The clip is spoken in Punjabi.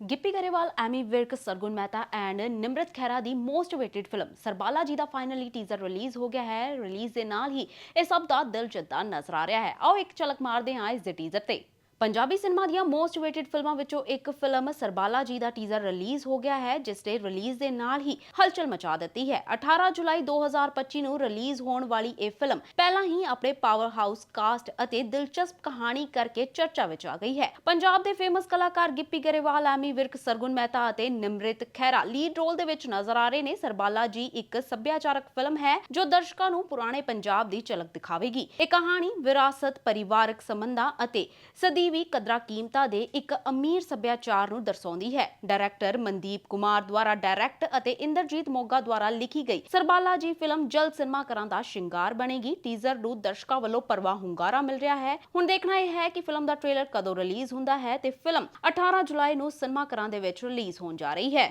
Gippy Grewal, Ammy Virk, Sargun Mehta and Nimrat Khaira the most waited film Sarbala ji the finally teaser release ਹੋ ਗਿਆ ਹੈ। ਰਿਲੀਜ਼ ਦੇ ਨਾਲ ਹੀ ਇਹ ਸਭ ਦਾ ਦਿਲ ਜਿੱਤਾ ਨਜ਼ਰ ਆ ਰਿਹਾ ਹੈ। ਆਓ ਇੱਕ ਝਲਕ ਮਾਰਦੇ ਹਾਂ ਇਸ ਦੇ ਟੀਜ਼ਰ ਤੇ। ਪੰਜਾਬੀ ਸਿਨੇਮਾ ਦੀਆਂ ਮੋਸਟ ਵੇਟਡ ਫਿਲਮਾਂ ਵਿੱਚੋਂ ਇੱਕ ਫਿਲਮ ਸਰਬਾਲਾ ਜੀ ਦਾ ਟੀਜ਼ਰ ਰਿਲੀਜ਼ ਹੋ ਗਿਆ ਹੈ, ਜਿਸ ਦੇ ਰਿਲੀਜ਼ ਦੇ ਨਾਲ ਹੀ ਹਲਚਲ ਮਚਾ ਦਿੱਤੀ ਹੈ। 18 ਜੁਲਾਈ 2025 ਨੂੰ ਰਿਲੀਜ਼ ਹੋਣ ਵਾਲੀ ਇਹ ਫਿਲਮ ਪਹਿਲਾਂ ਹੀ ਆਪਣੇ ਪਾਵਰ ਹਾਊਸ ਕਾਸਟ ਅਤੇ ਦਿਲਚਸਪ ਕਹਾਣੀ ਕਰਕੇ ਚਰਚਾ ਵਿੱਚ ਆ ਗਈ ਹੈ। ਪੰਜਾਬ ਦੇ ਫੇਮਸ ਕਲਾਕਾਰ ਗਿੱਪੀ ਗਰੇਵਾਲ, ਐਮੀ ਵਿਰਕ, ਸਰਗੁਣ ਮਹਿਤਾ ਅਤੇ ਨਿਮਰਿਤ ਖਹਿਰਾ ਲੀਡ ਰੋਲ ਦੇ ਵਿੱਚ ਨਜ਼ਰ ਆ ਰਹੇ ਨੇ। ਸਰਬਾਲਾ ਜੀ ਇੱਕ ਸੱਭਿਆਚਾਰਕ ਫਿਲਮ ਹੈ, ਜੋ ਦਰਸ਼ਕਾਂ ਨੂੰ ਪੁਰਾਣੇ ਪੰਜਾਬ ਦੀ ਝਲਕ ਦਿਖਾਵੇਗੀ। ਇਹ ਕਹਾਣੀ ਵਿਰਾਸਤ, ਪਰਿਵਾਰਕ ਸੰਬੰਧਾਂ ਅਤੇ ਸਦੀਵੀ ਕਦਰਾਂ ਕੀਮਤਾਂ ਦੇ ਇੱਕ ਅਮੀਰ ਸੱਭਿਆਚਾਰ ਨੂੰ ਦਰਸਾਉਂਦੀ ਹੈ। ਡਾਇਰੈਕਟਰ ਮਨਦੀਪ ਕੁਮਾਰ ਦੁਆਰਾ ਡਾਇਰੈਕਟ ਅਤੇ ਇੰਦਰਜੀਤ ਮੋਗਾ ਦੁਆਰਾ ਲਿਖੀ ਗਈ ਸਰਬਾਲਾ ਜੀ ਫਿਲਮ ਜਲਦ ਸਿਨੇਮਾ ਘਰਾਂ ਦਾ ਸ਼ਿੰਗਾਰ ਬਣੇਗੀ। ਟੀਜ਼ਰ ਨੂੰ ਦਰਸ਼ਕਾਂ ਵੱਲੋਂ ਪਰਵਾ ਹੁੰਗਾਰਾ ਮਿਲ ਰਿਹਾ ਹੈ। ਹੁਣ ਦੇਖਣਾ ਇਹ ਹੈ ਕਿ ਫਿਲਮ ਦਾ ਟ੍ਰੇਲਰ ਕਦੋਂ ਰਿਲੀਜ਼ ਹੁੰਦਾ ਹੈ ਤੇ ਫਿਲਮ 18 ਜੁਲਾਈ ਨੂੰ ਸਿਨੇਮਾ ਘਰਾਂ ਦੇ ਵਿੱਚ ਰਿਲੀਜ਼ ਹੋਣ ਜਾ ਰਹੀ ਹੈ।